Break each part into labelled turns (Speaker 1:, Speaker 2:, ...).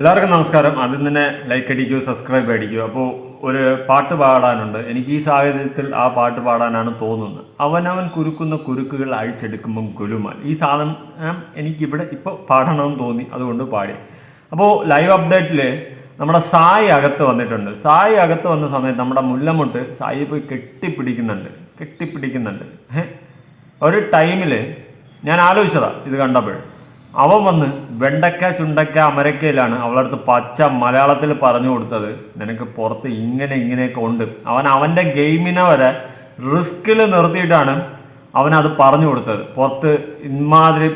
Speaker 1: എല്ലാവർക്കും നമസ്കാരം. ആദ്യം തന്നെ ലൈക്ക് അടിക്കൂ സബ്സ്ക്രൈബ് അടിക്കൂ അപ്പോൾ ഒരു പാട്ട് പാടാനുണ്ട്. എനിക്ക് ഈ സാഹചര്യത്തിൽ ആ പാട്ട് പാടാനാണ് തോന്നുന്നത്. അവനവൻ കുരുക്കുന്ന കുരുക്കുകൾ അഴിച്ചെടുക്കുമ്പം കുലുമാൽ ഈ സാധനം എനിക്കിവിടെ ഇപ്പോൾ പാടണമെന്ന് തോന്നി അതുകൊണ്ട് പാടി. അപ്പോൾ ലൈവ് അപ്ഡേറ്റിൽ നമ്മുടെ സായി അകത്ത് വന്നിട്ടുണ്ട്. സായി അകത്ത് വന്ന സമയത്ത് നമ്മുടെ മുല്ലമുട്ട് സായി പോയി കെട്ടിപ്പിടിക്കുന്നുണ്ട്. കെട്ടിപ്പിടിക്കുന്നുണ്ട്. ഒരു ടൈമിൽ ഞാൻ ആലോചിച്ചതാണ് ഇത് കണ്ടപ്പോൾ. അവൻ വന്ന് വെണ്ടക്ക ചുണ്ടക്ക അമരക്കയിലാണ് അവളടുത്ത് പച്ച മലയാളത്തിൽ പറഞ്ഞു കൊടുത്തത്. നിനക്ക് പുറത്ത് ഇങ്ങനെ ഇങ്ങനെയൊക്കെ ഉണ്ട്. അവൻ അവന്റെ ഗെയിമിനെ വരെ റിസ്കിൽ നിർത്തിയിട്ടാണ് അവൻ അത് പറഞ്ഞു കൊടുത്തത്. പുറത്ത് ഇമാതിരി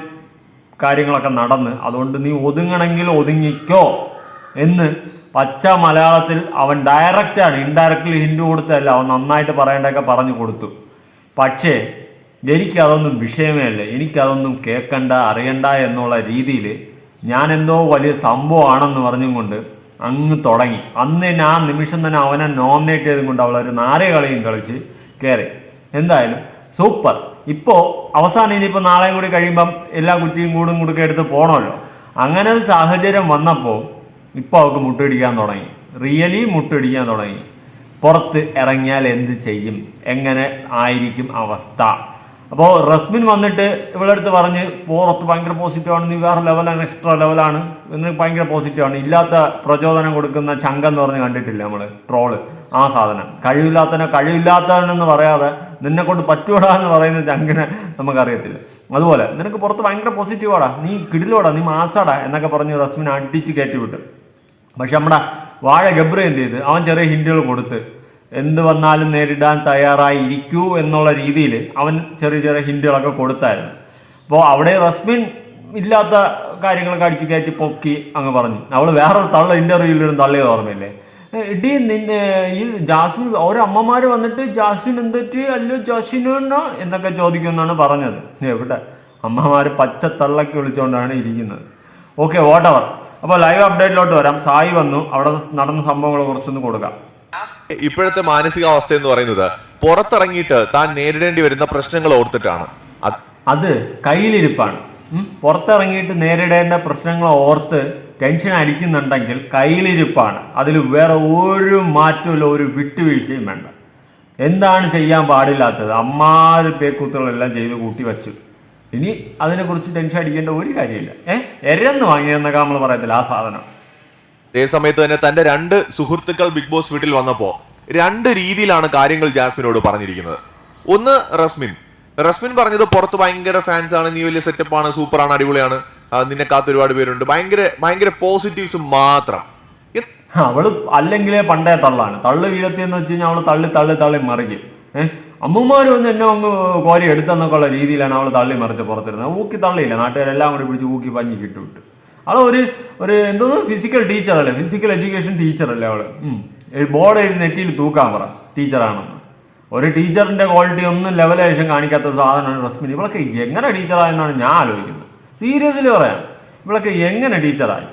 Speaker 1: കാര്യങ്ങളൊക്കെ നടന്ന് അതുകൊണ്ട് നീ ഒതുങ്ങണമെങ്കിൽ ഒതുങ്ങിക്കോ എന്ന് പച്ച മലയാളത്തിൽ അവൻ ഡയറക്റ്റാണ് ഇൻഡയറക്റ്റ്ലി ഹിൻഡ് കൊടുത്തല്ല അവൻ നന്നായിട്ട് പറയേണ്ടതൊക്കെ പറഞ്ഞു കൊടുത്തു. പക്ഷേ എനിക്കതൊന്നും വിഷയമേ അല്ല എനിക്കതൊന്നും കേൾക്കണ്ട അറിയണ്ട എന്നുള്ള രീതിയിൽ ഞാൻ എന്തോ വലിയ സംഭവമാണെന്ന് പറഞ്ഞും കൊണ്ട് അങ്ങ് തുടങ്ങി. അന്ന് തന്നെ ആ നിമിഷം തന്നെ അവനെ നോമിനേറ്റ് ചെയ്തും കൊണ്ട് അവളൊരു നാരേ കളിയും കളിച്ച് കയറി. എന്തായാലും സൂപ്പർ ഇപ്പോൾ അവസാനം ഇനിയിപ്പോൾ നാളെയും കൂടി കഴിയുമ്പം എല്ലാ കുറ്റിയും കൂടും കുടുക്കെ എടുത്ത് പോകണമല്ലോ അങ്ങനെ ഒരു സാഹചര്യം വന്നപ്പോൾ ഇപ്പോൾ അവൾക്ക് മുട്ടിടിക്കാൻ തുടങ്ങി. റിയലി മുട്ടിടിക്കാൻ തുടങ്ങി. പുറത്ത് ഇറങ്ങിയാൽ എന്ത് ചെയ്യും? എങ്ങനെ ആയിരിക്കും അവസ്ഥ? അപ്പോൾ റസ്മിൻ വന്നിട്ട് ഇവിടെ അടുത്ത് പറഞ്ഞ് പുറത്ത് ഭയങ്കര പോസിറ്റീവാണ് നീ വേറെ ലെവലാണ് എക്സ്ട്രാ ലെവലാണ് എന്ന് ഭയങ്കര പോസിറ്റീവാണ് ഇല്ലാത്ത പ്രചോദനം കൊടുക്കുന്ന ചങ്കെന്ന് പറഞ്ഞ് കണ്ടിട്ടില്ല നമ്മൾ ട്രോൾ ആ സാധനം. കഴിവില്ലാത്തനെ കഴിവില്ലാത്തവനെന്ന് പറയാതെ നിന്നെ കൊണ്ട് പറ്റൂടാ എന്ന് പറയുന്ന ചങ്കിനെ നമുക്കറിയത്തില്ല. അതുപോലെ നിനക്ക് പുറത്ത് ഭയങ്കര പോസിറ്റീവാടാ നീ കിടിലോടാ നീ മാസാടാ എന്നൊക്കെ പറഞ്ഞ് റസ്മിൻ അടിച്ച് കയറ്റി വിട്ടു. പക്ഷെ നമ്മുടെ വാഴ ഗബ്ര എന്ത് ചെയ്ത്? അവൻ ചെറിയ ഹിൻഡുകൾ കൊടുത്ത് എന്ത് വന്നാലും നേരിടാൻ തയ്യാറായി ഇരിക്കൂ എന്നുള്ള രീതിയിൽ അവൻ ചെറിയ ചെറിയ ഹിൻഡുകളൊക്കെ കൊടുത്തായിരുന്നു. അപ്പോൾ അവിടെ റസ്മിൻ ഇല്ലാത്ത കാര്യങ്ങളൊക്കെ അടിച്ചു കയറ്റി പൊക്കി അങ്ങ് പറഞ്ഞു. അവൾ വേറൊരു തള്ള ഇന്റർവ്യൂവിലും തള്ളിയത് ഓർമ്മയില്ലേ? ഇടി നിന്നെ ഈ ജാസ്മിൻ ഓരോ അമ്മമാർ വന്നിട്ട് ജാസ്മിൻ എന്തൊറ്റ് അല്ലോ ജാസ്മിനോ എന്നൊക്കെ ചോദിക്കുമെന്നാണ് പറഞ്ഞത്. എവിടെ അമ്മമാർ പച്ച തള്ളക്കി വിളിച്ചുകൊണ്ടാണ് ഇരിക്കുന്നത്. ഓക്കെ വാട്ടവർ അപ്പോൾ ലൈവ് അപ്ഡേറ്റിലോട്ട് വരാം. സായി വന്നു. അവിടെ നടന്ന സംഭവങ്ങൾ കുറച്ചൊന്ന് കൊടുക്കാം.
Speaker 2: ഇപ്പോഴത്തെ മാനസികാവസ്ഥ എന്ന് പറയുന്നത് പുറത്തിറങ്ങിയിട്ട് താൻ നേരിടേണ്ടി വരുന്ന പ്രശ്നങ്ങൾ ഓർത്തിട്ടാണ്. അത്
Speaker 1: കയ്യിലിരിപ്പാണ്. പുറത്തിറങ്ങിയിട്ട് നേരിടേണ്ട പ്രശ്നങ്ങൾ ഓർത്ത് ടെൻഷൻ അടിക്കുന്നുണ്ടെങ്കിൽ കയ്യിലിരിപ്പാണ്. അതിൽ വേറെ ഒരു മാറ്റമില്ല ഒരു വിട്ടുവീഴ്ചയും വേണ്ട. എന്താണ് ചെയ്യാൻ പാടില്ലാത്തത്? അമ്മാര് പേക്കൂത്തുകളെല്ലാം ചെയ്ത് കൂട്ടി വച്ചു. ഇനി അതിനെക്കുറിച്ച് ടെൻഷൻ അടിക്കേണ്ട ഒരു കാര്യമില്ല. ഏഹ് എരന്ന് വാങ്ങിയെന്നൊക്കെ നമ്മൾ പറയത്തില്ല ആ സാധനം.
Speaker 2: അതേ സമയത്ത് തന്നെ തന്റെ രണ്ട് സുഹൃത്തുക്കൾ ബിഗ് ബോസ് വീട്ടിൽ വന്നപ്പോ രണ്ട് രീതിയിലാണ് കാര്യങ്ങൾ ജാസ്മിനോട് പറഞ്ഞിരിക്കുന്നത്. ഒന്ന് റസ്മിൻ. റസ്മിൻ പറഞ്ഞത് പുറത്ത് ഭയങ്കര ഫാൻസ് ആണ് നീ വലിയ സെറ്റപ്പ് ആണ് സൂപ്പർ ആണ് അടിപൊളിയാണ്. നിന്നെ കാത്ത് ഒരുപാട് പേരുണ്ട്. ഭയങ്കര ഭയങ്കര പോസിറ്റീവ്സ് മാത്രം.
Speaker 1: അവൾ അല്ലെങ്കിലേ പണ്ടേ തള്ളാണ്. തള്ളു വീഴത്തി എന്ന് വെച്ച് കഴിഞ്ഞാൽ അവൾ തള്ളി തള്ളി തള്ളി മറിക്കും. ഏഹ് അമ്മമാര് വന്ന് എന്നെ അങ്ങ് കോരി എടുത്തെന്നൊക്കെ ഉള്ള രീതിയിലാണ് അവൾ തള്ളി മറിച്ച് പുറത്തിരുന്നത്. ഊക്കി തള്ളിയില്ല. നാട്ടുകാരെല്ലാം കൂടി പിടിച്ച് ഊക്കി പഞ്ഞി കിട്ടു വിട്ടു അവൾ ഒരു ഒരു എന്തോ ഫിസിക്കൽ ടീച്ചർ അല്ലേ? ഫിസിക്കൽ എഡ്യൂക്കേഷൻ ടീച്ചർ അല്ലേ അവൾ? ബോർഡ് എഴുതി നെറ്റിയിൽ തൂക്കാൻ പറ. ടീച്ചറാണെന്ന് ഒരു ടീച്ചറിന്റെ ക്വാളിറ്റി ഒന്നും ലെവലേഷൻ കാണിക്കാത്ത ഒരു സാധനമാണ് റസ്മിൻ ഇവളൊക്കെ എങ്ങനെ ടീച്ചറായെന്നാണ് ഞാൻ ആലോചിക്കുന്നത്. സീരിയസ്ലി പറയാം. ഇവളൊക്കെ എങ്ങനെ ടീച്ചറായി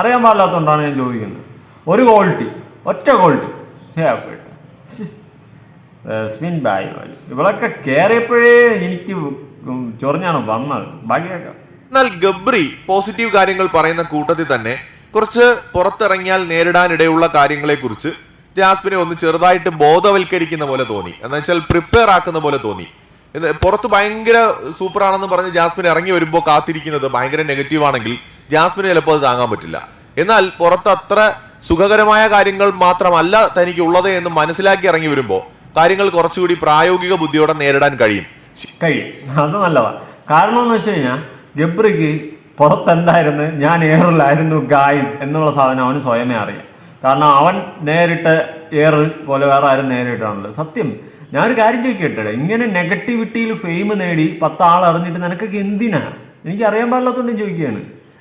Speaker 1: അറിയാൻ പാടില്ലാത്തതുകൊണ്ടാണ് ഞാൻ ചോദിക്കുന്നത്. ഒരു ക്വാളിറ്റി ഒറ്റ ക്വാളിറ്റി റസ്മിൻ ബായ് ഇവളൊക്കെ കയറിയപ്പോഴേ എനിക്ക് ചൊറിഞ്ഞാണ് വന്നത്. ബാക്കിയൊക്കെ
Speaker 2: എന്നാൽ ഗബ്രി പോസിറ്റീവ് കാര്യങ്ങൾ പറയുന്ന കൂട്ടത്തിൽ തന്നെ കുറച്ച് പുറത്തിറങ്ങിയാൽ നേരിടാനിടയുള്ള കാര്യങ്ങളെ കുറിച്ച് ജാസ്മിനെ ഒന്ന് ചെറുതായിട്ട് ബോധവൽക്കരിക്കുന്ന പോലെ തോന്നി. എന്ന് വെച്ചാൽ പ്രിപ്പയർ ആക്കുന്ന പോലെ തോന്നി. പുറത്ത് ഭയങ്കര സൂപ്പറാണെന്ന് പറഞ്ഞ് ജാസ്മിൻ ഇറങ്ങി വരുമ്പോൾ കാത്തിരിക്കുന്നത് ഭയങ്കര നെഗറ്റീവ് ആണെങ്കിൽ ജാസ്മിന് ചിലപ്പോൾ അത് താങ്ങാൻ പറ്റില്ല. എന്നാൽ പുറത്ത് അത്ര സുഖകരമായ കാര്യങ്ങൾ മാത്രമല്ല തനിക്ക് ഉള്ളത് എന്ന് മനസ്സിലാക്കി ഇറങ്ങി വരുമ്പോൾ കാര്യങ്ങൾ കുറച്ചുകൂടി പ്രായോഗിക ബുദ്ധിയോടെ നേരിടാൻ കഴിയും.
Speaker 1: കഴിയും. അത് നല്ലതാണ് കാരണം എന്ന് വെച്ച് കഴിഞ്ഞാൽ ഗബ്രിക്ക് പുറത്തെന്തായിരുന്നു? ഞാൻ എയറിലായിരുന്നു ഗായ്സ് എന്നുള്ള സാധനം അവന് സ്വയമേ അറിയാം. കാരണം അവൻ നേരിട്ട് എയർ പോലെ വേറെ ആരും നേരിട്ടാണല്ലോ സത്യം. ഞാനൊരു കാര്യം ചോദിക്കട്ടെ? ഇങ്ങനെ നെഗറ്റിവിറ്റിയിൽ ഫെയിം നേടി പത്ത് ആൾ അറിഞ്ഞിട്ട് നിനക്കൊക്കെ എന്തിനാ? എനിക്ക് അറിയാൻ പാടില്ലാത്തതുകൊണ്ട് ചോദിക്കുകയാണ്.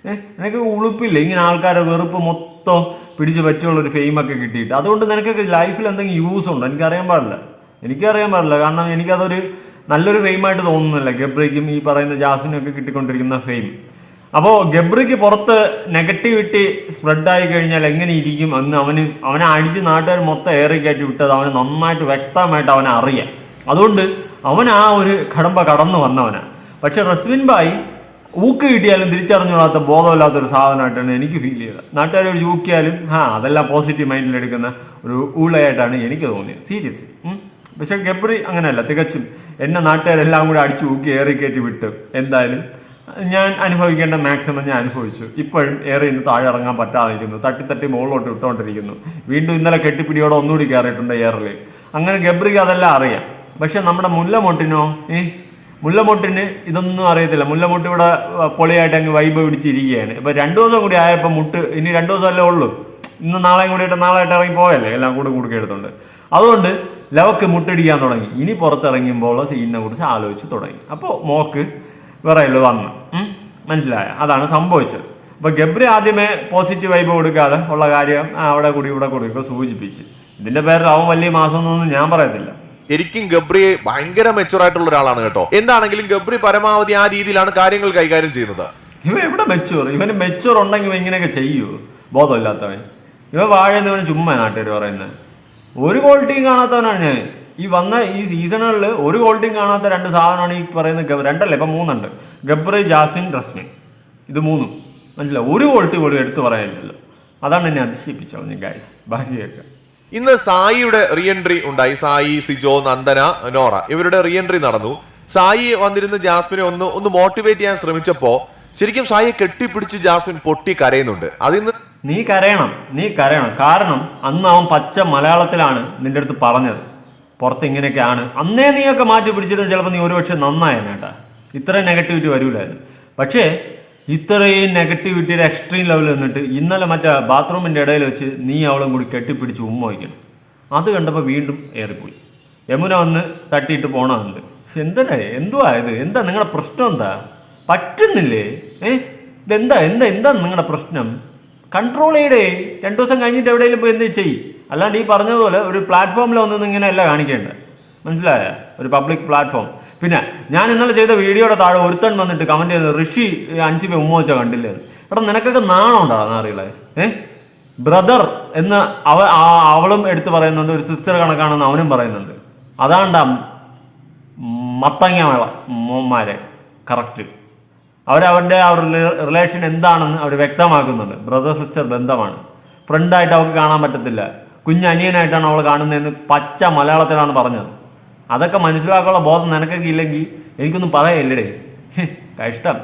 Speaker 1: ഏഹ് നിനക്ക് ഉളുപ്പില്ല? ഇങ്ങനെ ആൾക്കാരെ വെറുപ്പ് മൊത്തം പിടിച്ച് ഒരു ഫെയിമൊക്കെ കിട്ടിയിട്ട്. അതുകൊണ്ട് നിനക്കൊക്കെ ലൈഫിൽ എന്തെങ്കിലും യൂസ് ഉണ്ടോ? എനിക്കറിയാൻ പാടില്ല. എനിക്കറിയാൻ പാടില്ല. കാരണം എനിക്കതൊരു നല്ലൊരു ഫെയിമായിട്ട് തോന്നുന്നില്ല. ഗബ്രിക്കും ഈ പറയുന്ന ജാസിനും ഒക്കെ കിട്ടിക്കൊണ്ടിരിക്കുന്ന ഫെയിം അപ്പോൾ ഗബ്രിക്ക് പുറത്ത് നെഗറ്റിവിറ്റി സ്പ്രെഡായി കഴിഞ്ഞാൽ എങ്ങനെ ഇരിക്കും? എന്ന് അവന് അവനെ അടിച്ച് നാട്ടുകാർ മൊത്തം ഏറി കയറ്റി വിട്ടത് അവന് നന്നായിട്ട് വ്യക്തമായിട്ട് അവനെ അറിയാം. അതുകൊണ്ട് അവൻ ആ ഒരു കടമ്പ കടന്നു വന്നവനാണ് പക്ഷെ റസ്വിൻ ബായി ഊക്ക് കിട്ടിയാലും തിരിച്ചറിഞ്ഞോളാത്ത ബോധമില്ലാത്ത ഒരു സാധനമായിട്ടാണ് എനിക്ക് ഫീൽ ചെയ്തത്. നാട്ടുകാർ ഒരു ഊക്കിയാലും ആ അതെല്ലാം പോസിറ്റീവ് മൈൻഡിൽ എടുക്കുന്ന ഒരു ഊളയായിട്ടാണ് എനിക്ക് തോന്നിയത്. സീരിയസ് പക്ഷെ ഗബ്രി അങ്ങനെയല്ല തികച്ചും. എന്നെ നാട്ടുകാരെല്ലാം കൂടെ അടിച്ചു ഊക്കി ഏറി കയറ്റി വിട്ട്. എന്തായാലും ഞാൻ അനുഭവിക്കേണ്ട മാക്സിമം ഞാൻ അനുഭവിച്ചു. ഇപ്പോഴും ഏറെ ഇന്ന് താഴെ ഇറങ്ങാൻ പറ്റാതിരിക്കുന്നു. തട്ടി തട്ടി മുകളിലോട്ട് ഇട്ടുകൊണ്ടിരിക്കുന്നു വീണ്ടും ഇന്നലെ കെട്ടിപ്പിടിയോടെ ഒന്നുകൂടി കയറിയിട്ടുണ്ട് എയറിൽ അങ്ങനെ ഗബ്രിക്ക് അതെല്ലാം അറിയാം. പക്ഷെ നമ്മുടെ മുല്ലമൊട്ടിനോ ഈ മുല്ലമൊട്ടിന് ഇതൊന്നും അറിയത്തില്ല. മുല്ലമൊട്ട് ഇവിടെ പൊളിയായിട്ട് അങ്ങ് വൈബ് പിടിച്ചിരിക്കുകയാണ്. ഇപ്പൊ രണ്ടു ദിവസം കൂടി ആയപ്പോൾ മുട്ട് ഇനി രണ്ടു ദിവസമല്ലേ ഉള്ളൂ. ഇന്ന് നാളെയും കൂടിയിട്ട് നാളെ ആയിട്ട് ഇറങ്ങി പോയല്ലേ? എല്ലാം കൂടെ കൂടുക എടുത്തുണ്ട്. അതുകൊണ്ട് ലവക്ക് മുട്ടടിക്കാൻ തുടങ്ങി. ഇനി പുറത്തിറങ്ങുമ്പോൾ സീനിനെ കുറിച്ച് ആലോചിച്ച് തുടങ്ങി. അപ്പോൾ മോക്ക് വിറയൽ വന്നു? മനസ്സിലായ? അതാണ് സംഭവിച്ചത്. അപ്പോൾ ഗബ്രി ആദ്യമേ പോസിറ്റീവ് വൈബ് കൊടുക്കാതെ ഉള്ള കാര്യം അവിടെ കൂടി ഇവിടെ കൂടി ഒക്കെ സൂചിപ്പിച്ച്. ഇതിന്റെ പേരിൽ അവൻ വലിയ മാസം ഒന്നും ഞാൻ പറയത്തില്ല.
Speaker 2: ശരിക്കും ഗബ്രി ഭയങ്കര മെച്ചുവർ ആയിട്ടുള്ള ഒരാളാണ് കേട്ടോ. എന്താണെങ്കിലും ഗബ്രി പരമാവധി ആ രീതിയിലാണ് കാര്യങ്ങൾ കൈകാര്യം ചെയ്യുന്നത്.
Speaker 1: ഇവൻ എവിടെ മെച്ചൂർ ഇവന് മെച്ചൂർ ഉണ്ടെങ്കിൽ ഇവൻ ഇങ്ങനെയൊക്കെ ചെയ്യൂ ബോധമില്ലാത്തവൻ. ഇവ വാഴ ചുമ്മാ നാട്ടുകാർ പറയുന്നത്. ഒരു ക്വാളിറ്റിയും കാണാത്തവനാണ് ഞാൻ. ഈ വന്ന ഈ സീസണുകളിൽ ഒരു ക്വാളിറ്റിയും കാണാത്ത രണ്ട് സാധനമാണ് ഈ പറയുന്ന രണ്ടല്ലേ? ഇപ്പം മൂന്നുണ്ട്. ഗബ്രി ജാസ്മിൻ റസ്മിൻ. ഇത് മൂന്നും. മനസ്സിലായി? ഒരു ക്വാളിറ്റി പോലും എടുത്തു പറയാനില്ലല്ലോ അതാണ് എന്നെ അതിശയിപ്പിച്ചത് ഗൈസ് ബാക്കിയൊക്കെ.
Speaker 2: ഇന്ന് സായിയുടെ റീഎൻട്രി ഉണ്ടായി. സായി സിജോ നന്ദന നോറ. ഇവരുടെ റീഎൻട്രി നടന്നു. സായി വന്നിരുന്ന ജാസ്മിനെ ഒന്ന് ഒന്ന് മോട്ടിവേറ്റ് ചെയ്യാൻ ശ്രമിച്ചപ്പോ ശരിക്കും സായിയെ കെട്ടിപ്പിടിച്ച് ജാസ്മിൻ പൊട്ടി കരയുന്നുണ്ട്. അതിന്ന്
Speaker 1: നീ കരയണം നീ കരയണം. കാരണം അന്ന് അവൻ പച്ച മലയാളത്തിലാണ് നിന്റെ അടുത്ത് പറഞ്ഞത്. പുറത്ത് ഇങ്ങനെയൊക്കെയാണ്. അന്നേ നീയൊക്കെ മാറ്റി പിടിച്ചിരുന്ന ചിലപ്പോൾ നീ ഒരുപക്ഷെ നന്നായേനെ കേട്ടാ. ഇത്രയും നെഗറ്റിവിറ്റി വരൂലായിരുന്നു. പക്ഷേ ഇത്രയും നെഗറ്റിവിറ്റിയുടെ എക്സ്ട്രീം ലെവലിൽ നിന്നിട്ട് ഇന്നലെ മറ്റേ ബാത്റൂമിന്റെ ഇടയിൽ വെച്ച് നീ അവളും കൂടി കെട്ടിപ്പിടിച്ച് ഉമ്മ വയ്ക്കണം. അത് കണ്ടപ്പോൾ വീണ്ടും ഏറിപ്പോയി. യമുന വന്ന് തട്ടിയിട്ട് പോണതുണ്ട് എന്തിനാ? എന്താ എന്തുവാ ഇത്? എന്താ നിങ്ങളുടെ പ്രശ്നം എന്താ? പറ്റുന്നില്ലേ? ഏ? ഇതെന്താ? എന്താ? എന്താ നിങ്ങളുടെ പ്രശ്നം? കൺട്രോൾ ചെയ്തേ രണ്ടു ദിവസം കഴിഞ്ഞിട്ട് എവിടെയെങ്കിലും പോയി എന്ത് ചെയ്യ്. അല്ലാണ്ട് ഈ പറഞ്ഞതുപോലെ ഒരു പ്ലാറ്റ്ഫോമിൽ ഒന്നും ഇങ്ങനെ അല്ല കാണിക്കേണ്ടത്. മനസ്സിലായ? ഒരു പബ്ലിക് പ്ലാറ്റ്ഫോം പിന്നെ ഞാൻ ഇന്നലെ ചെയ്ത വീഡിയോയുടെ താഴെ ഒരുത്തൻ വന്നിട്ട് കമന്റ് ചെയ്തത് ഋഷി അഞ്ചു പേ ഉമ്മ കണ്ടില്ലേ? എടാ നിനക്കൊക്കെ നാണം ഉണ്ടാകുന്ന അറിയില്ലേ ഏ? ബ്രദർ എന്ന് അവ അവളും എടുത്ത് പറയുന്നുണ്ട് ഒരു സിസ്റ്റർ കണക്കാണെന്ന് അവനും പറയുന്നുണ്ട്. അതാണ്ടാ മത്തങ്ങ മോന്മാരെ കറക്റ്റ് അവരവരുടെ ആ റിലേഷൻ എന്താണെന്ന് അവർ വ്യക്തമാക്കുന്നുണ്ട്. ബ്രദർ സിസ്റ്റർ ബന്ധമാണ്. ഫ്രണ്ടായിട്ട് അവൾക്ക് കാണാൻ പറ്റത്തില്ല. കുഞ്ഞനിയനായിട്ടാണ് അവൾ കാണുന്നതെന്ന് പച്ച മലയാളത്തിലാണ് പറഞ്ഞത്. അതൊക്കെ മനസ്സിലാക്കാനുള്ള ബോധം നിനക്കൊക്കെ ഇല്ലെങ്കിൽ എനിക്കൊന്നും പറയല്ലേ കഷ്ടം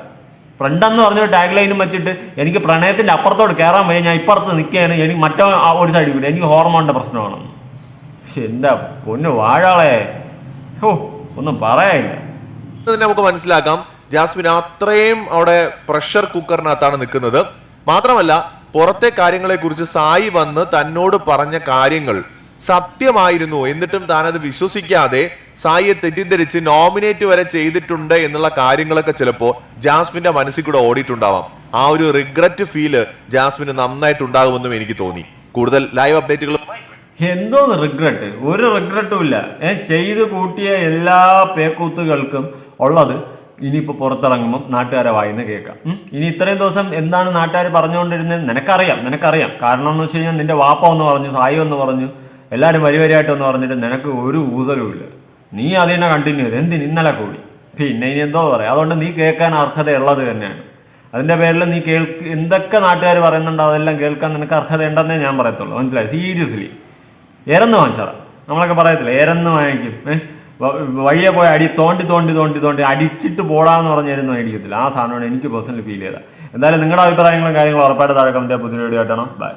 Speaker 1: ഫ്രണ്ടെന്ന് പറഞ്ഞ ടാഗ് ലൈനും വെച്ചിട്ട് എനിക്ക് പ്രണയത്തിന്റെ അപ്പുറത്തോട്ട് കയറാൻ വയ്യ. ഞാൻ ഇപ്പുറത്ത് നിൽക്കുകയാണ്. എനിക്ക് മറ്റോ ഒരു സൈഡിൽ കൂടി. എനിക്ക് ഹോർമോണിന്റെ പ്രശ്നമാണ്. പക്ഷെ എന്താ പൊന്നു വാഴാളെ. ഓ ഒന്നും പറയാനില്ല.
Speaker 2: നമുക്ക് മനസ്സിലാക്കാം. ജാസ്മിൻ അത്രയും അവിടെ പ്രഷർ കുക്കറിനകത്താണ് നിൽക്കുന്നത്. മാത്രമല്ല പുറത്തെ കാര്യങ്ങളെ കുറിച്ച് സായി വന്ന് തന്നോട് പറഞ്ഞ കാര്യങ്ങൾ സത്യമായിരുന്നു എന്നിട്ടും താനത് വിശ്വസിക്കാതെ സായിയെ തെറ്റിദ്ധരിച്ച് നോമിനേറ്റ് വരെ ചെയ്തിട്ടുണ്ട് എന്നുള്ള കാര്യങ്ങളൊക്കെ ചിലപ്പോൾ ജാസ്മിന്റെ മനസ്സിൽ കൂടെ ഓടിയിട്ടുണ്ടാവാം. ആ ഒരു റിഗ്രറ്റ് ഫീൽ ജാസ്മിന് നന്നായിട്ടുണ്ടാകുമെന്നും എനിക്ക് തോന്നി. കൂടുതൽ ലൈവ് അപ്ഡേറ്റുകൾ
Speaker 1: എന്തോ റിഗ്രറ്റ് ഒരു റിഗ്രറ്റും ഇല്ല. ഏഹ് ചെയ്ത് കൂട്ടിയ എല്ലാ പേക്കൂത്തുകൾക്കും ഉള്ളത് ഇനിയിപ്പോൾ പുറത്തിറങ്ങുമ്പം നാട്ടുകാരെ വായിന്ന് കേൾക്കാം. ഇനി ഇത്രയും ദിവസം എന്താണ് നാട്ടുകാർ പറഞ്ഞുകൊണ്ടിരുന്നത്? നിനക്കറിയാം നിനക്കറിയാം. കാരണം എന്ന് വെച്ച് കഴിഞ്ഞാൽ നിന്റെ വാപ്പ എന്ന് പറഞ്ഞു സായി എന്ന് പറഞ്ഞു എല്ലാവരും വരി വരിയായിട്ട് എന്ന് പറഞ്ഞിട്ട് നിനക്ക് ഒരു ഊസലുമില്ല നീ അത് തന്നെ കണ്ടിന്യൂ ചെയ്ത്. എന്തിന്? ഇന്നലെ കൂടി. പിന്നെ ഇനി എന്തോ പറയാം. അതുകൊണ്ട് നീ കേൾക്കാൻ അർഹതയുള്ളത് തന്നെയാണ്. അതിന്റെ പേരിൽ നീ കേൾക്ക് എന്തൊക്കെ നാട്ടുകാർ പറയുന്നുണ്ടോ അതെല്ലാം കേൾക്കാൻ നിനക്ക് അർഹതയുണ്ടെന്നേ ഞാൻ പറയത്തുള്ളൂ. മനസ്സിലായി? സീരിയസ്ലി എരന്ന് വാങ്ങിച്ചതാ? നമ്മളൊക്കെ പറയത്തില്ല? എരന്ന് വാങ്ങിക്കും? ഏഹ്? വഴിയെ പോയി അടി തോണ്ടി തോണ്ടി തോണ്ടി തോണ്ടി അടിച്ചിട്ട് പോടാന്ന് പറഞ്ഞിരുന്നു ആയിരിക്കത്തില്ല ആ സാധനമാണ് എനിക്ക് പേഴ്സണലി ഫീൽ ചെയ്തത്. എന്തായാലും നിങ്ങളുടെ അഭിപ്രായങ്ങളും കാര്യങ്ങളും ഉറപ്പായിട്ട് താഴെ കമന്റ് പുതിയ വീഡിയോ ആയിട്ടാണ് ബൈ